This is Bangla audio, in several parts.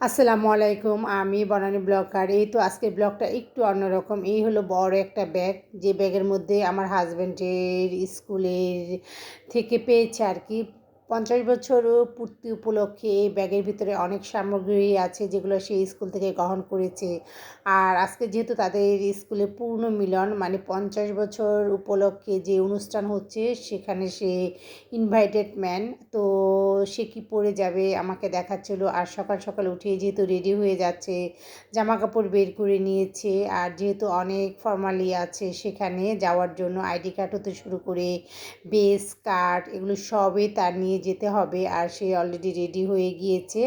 আসসালামু আলাইকুম, আমি বনানী ব্লগার এই তো আজকের ব্লগটা একটু অন্যরকম। এই হলো বড় একটা ব্যাগ, যে ব্যাগের মধ্যে আমার হাজব্যান্ডের স্কুলের থেকে পেয়েছে আর কি। পঞ্চাশ বছর পূর্তি উপলক্ষে ব্যাগের ভিতরে অনেক সামগ্রী আছে যেগুলো সে স্কুল থেকে গ্রহণ করেছে। আর আজকে যেহেতু তাদের স্কুলে পূর্ণ মিলন মানে পঞ্চাশ বছর উপলক্ষে যে অনুষ্ঠান হচ্ছে, সেখানে সে ইনভাইটেড ম্যান তো সে কি পরে যাবে আমাকে দেখাচ্ছিল। আর সকাল সকাল উঠে যেহেতু রেডি হয়ে যাচ্ছে জামা কাপড় বের করে নিয়েছে। আর যেহেতু অনেক ফর্মালি আছে সেখানে যাওয়ার জন্য আইডি কার্ড হতে শুরু করে, বেস কার্ড এগুলো সবই তার নিয়ে নিয়ে যেতে হবে আর সে অলরেডি রেডি হয়ে গিয়েছে।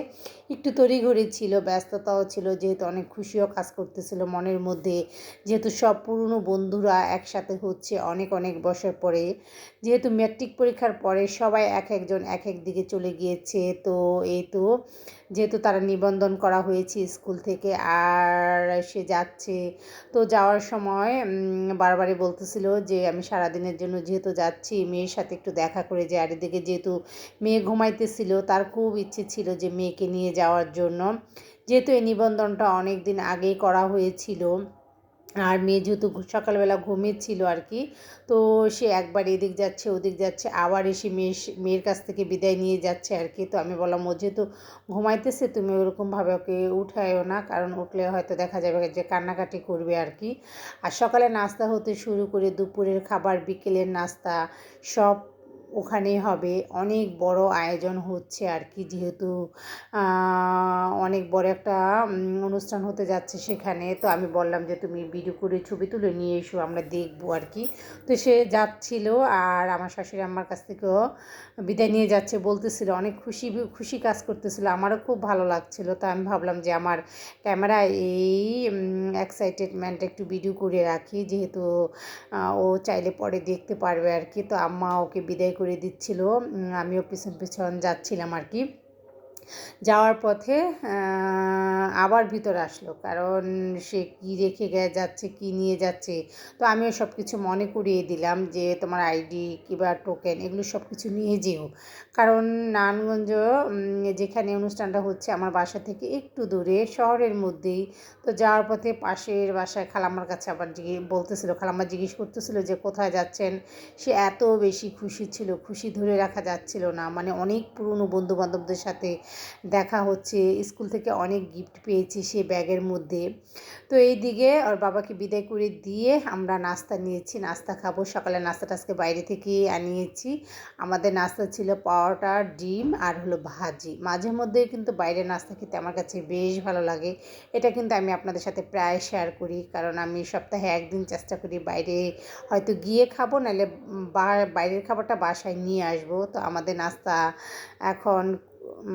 একটু তড়িঘড়ি ছিল, ব্যস্ততাও ছিল, যেহেতু অনেক খুশিও কাজ করতেছিল মনের মধ্যে। যেহেতু সব পুরনো বন্ধুরা একসাথে হচ্ছে অনেক অনেক বছর পরে। যেহেতু ম্যাট্রিক পরীক্ষার পরে সবাই এক একজন এক এক দিকে চলে গিয়েছে, তো এই তো যেহেতু তারা নিবন্ধন করা হয়েছে স্কুল থেকে আর সে যাচ্ছে। তো যাওয়ার সময় বারবারই বলতেছিল যে আমি সারাদিনের জন্য যেহেতু যাচ্ছি, মেয়ের সাথে একটু দেখা করে যে, আর এদিকে যেহেতু মেয়ে ঘুমাইতেছিল, তার খুব ইচ্ছে ছিল যে মেয়েকে নিয়ে যাওয়ার জন্য। যেহেতু এই নিবন্ধনটা অনেক দিন আগেই করা হয়েছিল, আর মেয়ে যেহেতু সকালবেলা ঘুমিয়েছিল আর কি, তো সে একবার এদিক যাচ্ছে, ওদিক যাচ্ছে, আবার এসে মেয়ে মেয়ের কাছ থেকে বিদায় নিয়ে যাচ্ছে আর কি। তো আমি বললাম, ও যেহেতু ঘুমাইতেছে, তুমি ওরকমভাবে ওকে উঠায়ও না, কারণ উঠলে হয়তো দেখা যাবে যে কান্নাকাটি করবে আর কি। আর সকালে নাস্তা হতে শুরু করে দুপুরের খাবার, বিকেলের নাস্তা, সব ওখানেই হবে। অনেক বড় আয়োজন হচ্ছে আর কি, যেহেতু অনেক বড় একটা অনুষ্ঠান হতে যাচ্ছে সেখানে। তো আমি বললাম যে, তুমি ভিডিও করে ছবি তুলে নিয়ে এসো, আমরা দেখব আর কি। তো সে যাচ্ছিল আর আমার শাশুড়ি আমার কাছ থেকেও বিদায় নিয়ে যাচ্ছে বলতেছিল। অনেক খুশি খুশি কাজ করতেছিল। আমারও খুব ভালো লাগছিল। তো আমি ভাবলাম যে, আমার ক্যামেরায় এই এক্সাইটেডমেন্ট একটু ভিডিও করে রাখি, যেহেতু ও চাইলে পরে দেখতে পারবে আর কি। তো আম্মা ওকে বিদায় করে দিচ্ছিল। আমিও পিছন পিছন যাচ্ছিলাম আর কি। যাওয়ার পথে আবার ভিতরে আসলো। কারণ সে কী রেখে যাচ্ছে, কি নিয়ে যাচ্ছে? তো আমিও সব কিছু মনে করিয়ে দিলাম যে, তোমার আইডি কিংবা টোকেন এগুলো সব কিছু নিয়ে যেও। কারণ নারায়ণগঞ্জ যেখানে অনুষ্ঠানটা হচ্ছে, আমার বাসা থেকে একটু দূরে, শহরের মধ্যেই। তো যাওয়ার পথে পাশের বাসায় খালাম্মার কাছে আবার জিজ্ঞেস বলতেছিল, খালাম্মা জিজ্ঞেস করতেছিল যে, কোথায় যাচ্ছেন? সে এত বেশি খুশি ছিল, খুশি ধরে রাখা যাচ্ছিল না। মানে অনেক পুরনো বন্ধু বান্ধবদের সাথে দেখা হচ্ছে, স্কুল থেকে অনেক গিফট পেয়েছি সে ব্যাগের মধ্যে। তো এই দিকে ওর বাবাকে বিদায় করে দিয়ে আমরা নাস্তা নিয়েছি, নাস্তা খাব। সকালে নাস্তাটা আজকে বাইরে থেকে আনিয়েছি। আমাদের নাস্তা ছিল পাওয়াটা ডিম আর হলো ভাজি। মাঝে মধ্যে কিন্তু বাইরে নাস্তা খেতে আমার কাছে বেশ ভালো লাগে। এটা কিন্তু আমি আপনাদের সাথে প্রায় শেয়ার করি, কারণ আমি সপ্তাহে একদিন চেষ্টা করি বাইরে হয়তো গিয়ে খাব, নাহলে বাইরের খাবারটা বাসায় নিয়ে আসব। তো আমাদের নাস্তা এখন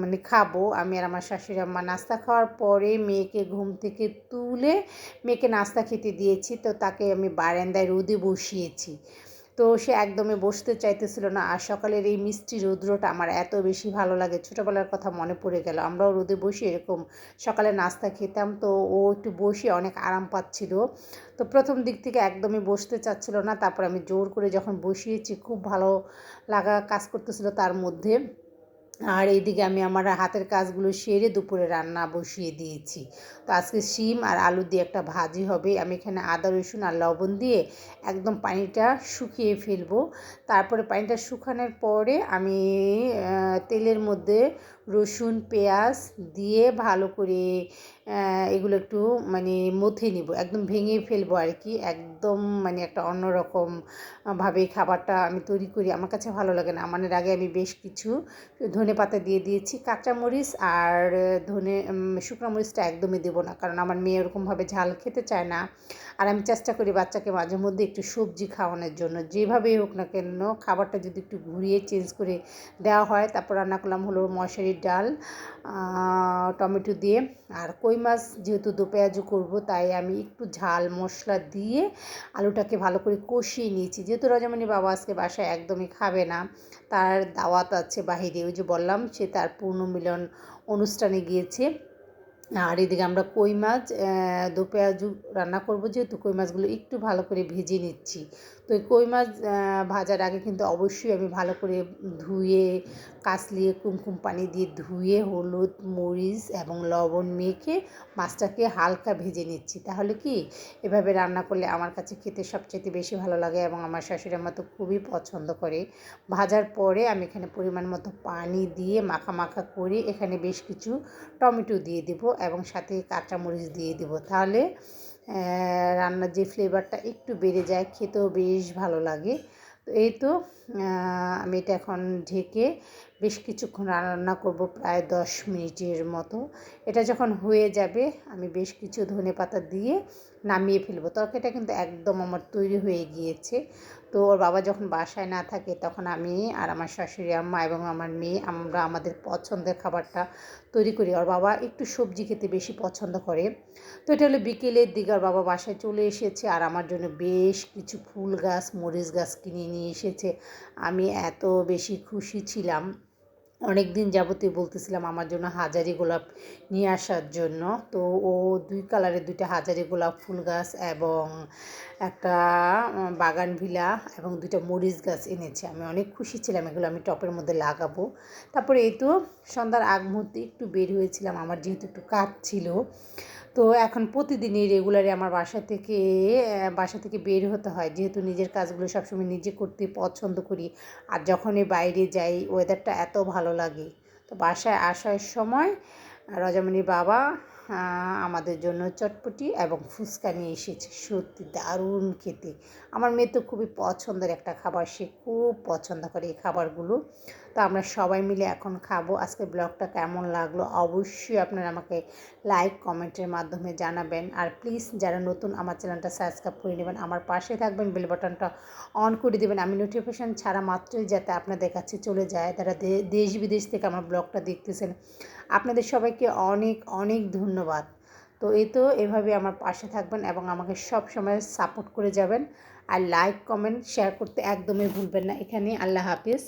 মানে খাব। আমি আর আমার শাশুড়ি আম্মা নাস্তা খাওয়ার পরে মেয়েকে ঘুম থেকে তুলে মেয়েকে নাস্তা খেতে দিয়েছি। তো তাকে আমি বারান্দায় রোদে বসিয়েছি। তো সে একদমই বসতে চাইতেছিল না। আর সকালের এই মিষ্টি রৌদ্রটা আমার এত বেশি ভালো লাগে। ছোটোবেলার কথা মনে পড়ে গেল। আমরাও রোদে বসে এরকম সকালে নাস্তা খেতাম। তো ও একটু বসে অনেক আরাম পাচ্ছিল। তো প্রথম দিক থেকে একদমই বসতে চাচ্ছিল না। তারপর আমি জোর করে যখন বসিয়েছি, খুব ভালো লাগা কাজ করতেছিল তার মধ্যে। আর এইদিকে আমি আমার হাতের কাজগুলো সেরে দুপুরে রান্না বসিয়ে দিয়েছি। তো আজকে শিম আর আলু দিয়ে একটা ভাজি হবে। আমি এখানে আদা, রসুন আর লবণ দিয়ে একদম পানিটা শুকিয়ে ফেলব। তারপরে পানিটা শুকানোর পরে আমি তেলের মধ্যে রসুন, পেঁয়াজ দিয়ে ভালো করে এগুলো একটু মানে মথে নিব। একদম ভেঙে ফেলব আর কি। একদম মানে একটা অন্যরকম ভাবে খাবারটা আমি তৈরি করি। আমার কাছে ভালো লাগে না। আমাদের আগে আমি বেশ কিছু ধনে পাতা দিয়ে দিয়েছি, কাঁচা মরিচ আর ধনে শুকনো মরিচটা একদমই দেবো না। কারণ আমার মেয়ে ওরকমভাবে ঝাল খেতে চায় না। আর আমি চেষ্টা করি বাচ্চাকে মাঝে মধ্যে একটু সবজি খাওয়ানোর জন্য। যেভাবেই হোক না কেন, খাবারটা যদি একটু ঘুরিয়ে চেঞ্জ করে দেওয়া হয়, তারপর রান্না করলাম হলো মশারির ডাল টমেটো দিয়ে। আর কই মাছ যেহেতু দো পেঁয়াজু করব, তাই আমি একটু ঝাল মশলা দিয়ে আলুটাকে ভালো করে কষিয়ে নিয়েছি। যেহেতু রজমণি বাবা আজকে বাসায় একদমই খাবে না, তার দাওয়াত আছে বাহিরে, ওই যে বললাম সে তার পূর্ণ মিলন অনুষ্ঠানে গিয়েছে। আর এদিকে আমরা কই মাছ দো পেঁয়াজু রান্না করব, যেহেতু কই মাছগুলো একটু ভালো করে ভেজে নিচ্ছি। তো কই মাছ ভাজার আগে কিন্তু অবশ্যই আমি ভালো করে ধুয়ে কাসলিয়ে কুমকুম পানি দিয়ে ধুয়ে, হলুদ, মরিচ এবং লবণ মেখে মাছটাকে হালকা ভেজে নিচ্ছি। তাহলে কি? এভাবে রান্না করলে আমার কাছে খেতে সবচেয়ে বেশি ভালো লাগে এবং আমার শাশুড়ি আমার তো খুবই পছন্দ করে। ভাজার পরে আমি এখানে পরিমাণ মতো পানি দিয়ে মাখা মাখা করে এখানে বেশ কিছু টমেটো দিয়ে দেব এবং সাথে কাঁচামরিচ দিয়ে দেব। তাহলে রান্নার যে ফ্লেভারটা একটু বেড়ে যায়, খেতেও বেশ ভালো লাগে। তো এই তো আমি এটা এখন ঢেকে বেশ কিছুক্ষণ রান্না করব প্রায় দশ মিনিটের মতো। এটা যখন হয়ে যাবে, আমি বেশ কিছু ধনে পাতা দিয়ে নামিয়ে ফেলব। তরকারিটা কিন্তু একদম আমার তৈরি হয়ে গিয়েছে। তো ওর বাবা যখন বাসায় না থাকে, তখন আমি আর আমার শাশুড়ি আম্মা এবং আমার মেয়ে, আমরা আমাদের পছন্দের খাবারটা তৈরি করি। ওর বাবা একটু সবজি খেতে বেশি পছন্দ করে। তো এটা হলো বিকেলের দিকে ওর বাবা বাসায় চলে এসেছে আর আমার জন্য বেশ কিছু ফুল গাছ, মরিচ গাছ কিনে নিয়ে এসেছে। আমি এত বেশি খুশি ছিলাম। অনেক দিন যাবতীয় বলতেছিলাম আমার জন্য হাজারি গোলাপ নিয়ে আসার জন্য। তো ও দুই কালারের দুইটা হাজারি গোলাপ, ফুল গাছ এবং একটা বাগান ভিলা এবং দুইটা মরিচ গাছ এনেছে। আমি অনেক খুশি ছিলাম, এগুলো আমি টপের মধ্যে লাগাবো। তারপরে এই তো সন্ধ্যার আগ মুহূর্তে একটু বের হয়েছিলাম, আমার যেহেতু একটু কাজ ছিল। তো এখন প্রতিদিনই রেগুলারই আমার বাসা থেকে বাসা থেকে বের হতে হয়। যেহেতু নিজের কাজগুলো সবসময় নিজে করতে পছন্দ করি, আর যখনই বাইরে যাই ওয়েদারটা এত ভালো লাগে। তো বাসায় আসার সময় রজামণির বাবা আমাদের জন্য চটপটি এবং ফুচকা নিয়ে এসেছে। সত্যি দারুণ খেতে। আমার মেয়ে তো খুবই পছন্দের একটা খাবার, সে খুব পছন্দ করে এই খাবারগুলো। তো আমরা সবাই মিলে এখন খাব। আজকে ব্লগটা কেমন লাগল অবশ্যই আপনারা আমাকে লাইক কমেন্টের মাধ্যমে জানাবেন। আর প্লিজ যারা নতুন আমার চ্যানেলটা সাবস্ক্রাইব করে নেবেন, আমার পাশে থাকবেন বেল বাটনটা অন করে দেবেন। আমি নোটিফিকেশান ছাড়া মাত্রই যাতে আপনাদের কাছে চলে যায় তারা দেশ বিদেশ থেকে আমার ব্লগটা দেখতেছেন। আপনাদের সবাইকে অনেক অনেক ধন্যবাদ। তো এই তো, এভাবে আমার পাশে থাকবেন এবং আমাকে সব সময় সাপোর্ট করে যাবেন। আর লাইক কমেন্ট শেয়ার করতে একদমই ভুলবেন না। এখানে আল্লাহ হাফিজ।